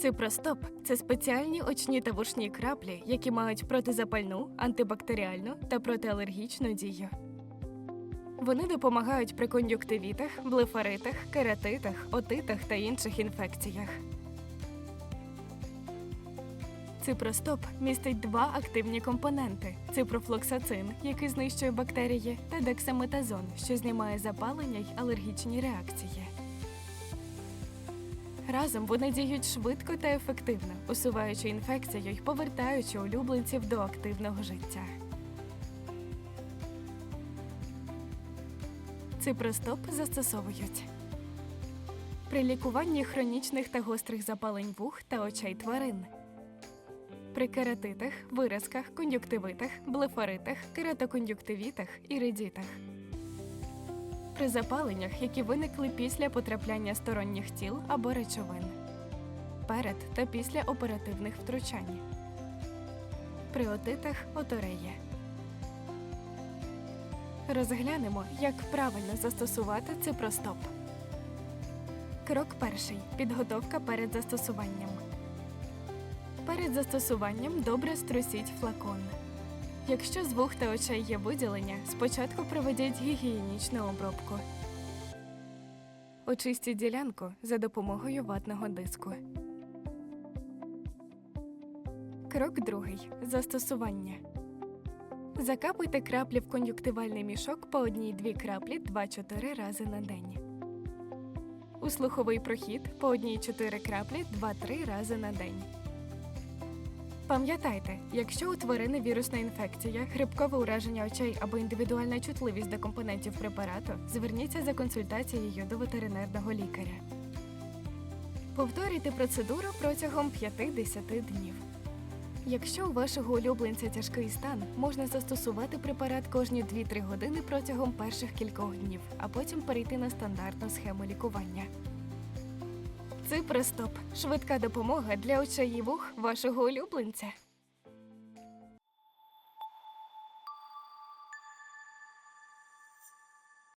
Ципростоп це спеціальні очні та вушні краплі, які мають протизапальну, антибактеріальну та протиалергічну дію. Вони допомагають при кон'юктивітах, блефаритах, кератитах, отитах та інших інфекціях. Ципростоп містить два активні компоненти: ципрофлоксацин, який знищує бактерії, та дексаметазон, що знімає запалення й алергічні реакції. Разом вони діють швидко та ефективно, усуваючи інфекцію й повертаючи улюбленців до активного життя. Ципростоп застосовують при лікуванні хронічних та гострих запалень вух та очей тварин, при кератитах, виразках, кон'юктивитах, блефаритах, кератокон'юктивітах і редітах. При запаленнях, які виникли після потрапляння сторонніх тіл або речовин, перед та після оперативних втручань, при отитах отореї. Розглянемо, як правильно застосувати ципростоп. Крок перший підготовка перед застосуванням. Перед застосуванням добре струсіть флакон. Якщо з вух та очей є виділення, спочатку проведіть гігієнічну обробку. Очистіть ділянку за допомогою ватного диску. Крок другий. Застосування. Закапуйте краплі в кон'юктивальний мішок по одній-дві краплі 2-4 рази на день. У слуховий прохід по одній-4 краплі 2-3 рази на день. Пам'ятайте, якщо у тварини вірусна інфекція, грибкове ураження очей або індивідуальна чутливість до компонентів препарату, зверніться за консультацією до ветеринарного лікаря. Повторюйте процедуру протягом 5-10 днів. Якщо у вашого улюбленця тяжкий стан, можна застосувати препарат кожні 2-3 години протягом перших кількох днів, а потім перейти на стандартну схему лікування. Ципростоп швидка допомога для очей і вух вашого улюбленця.